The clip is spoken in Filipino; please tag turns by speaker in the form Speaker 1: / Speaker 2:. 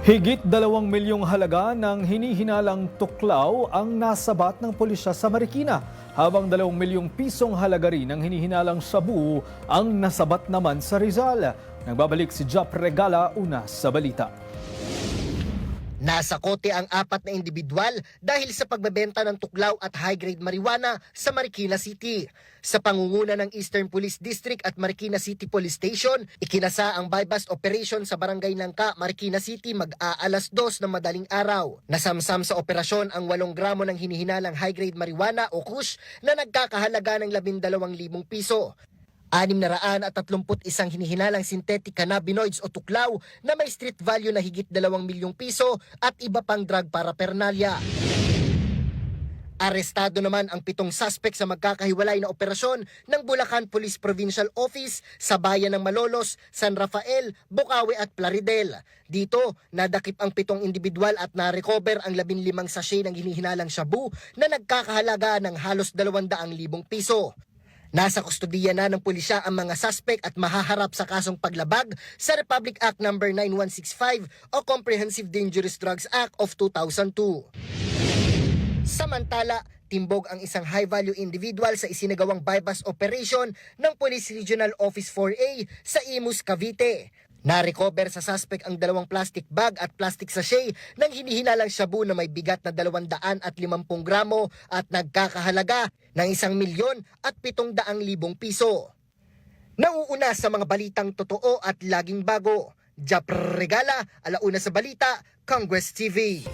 Speaker 1: Higit dalawang milyong halaga ng hinihinalang tuklaw ang nasabat ng pulisya sa Marikina, habang dalawang milyong pisong halaga rin ng hinihinalang sabu ang nasabat naman sa Rizal. Nagbabalik si Jop Regala una sa balita.
Speaker 2: Nasa kote ang apat na individual dahil sa pagbebenta ng tuklaw at high-grade marijuana sa Marikina City. Sa pangunguna ng Eastern Police District at Marikina City Police Station, ikinasa ang buy-bust operation sa Barangay Nangka, Marikina City mag-aalas dos ng madaling araw. Nasamsam sa operasyon ang 8 gramo ng hinihinalang high-grade marijuana o kush na nagkakahalaga ng 12,000 piso. Anim na raan at tatlumput isang hinihinalang synthetic cannabinoids o tuklaw na may street value na higit dalawang milyong piso at iba pang drug paraphernalia. Arestado naman ang pitong suspect sa magkakahiwalay na operasyon ng Bulacan Police Provincial Office sa bayan ng Malolos, San Rafael, Bukawi at Plaridel. Dito, nadakip ang pitong individual at na-recover ang 15 sachet ng hinihinalang shabu na nagkakahalaga ng halos 200,000 piso. Nasa kustodiya na ng pulisya ang mga suspect at mahaharap sa kasong paglabag sa Republic Act No. 9165 o Comprehensive Dangerous Drugs Act of 2002. Samantala, timbog ang isang high-value individual sa isinagawang bypass operation ng Police Regional Office 4A sa Imus, Cavite. Na-recover sa suspect ang dalawang plastic bag at plastic sachet ng hinihinalang shabu na may bigat na 250 gramo at nagkakahalaga ng isang milyon at 700 libong piso. Nauuna sa mga balitang totoo at laging bago. Jap Regala, alauna sa balita, Congress TV.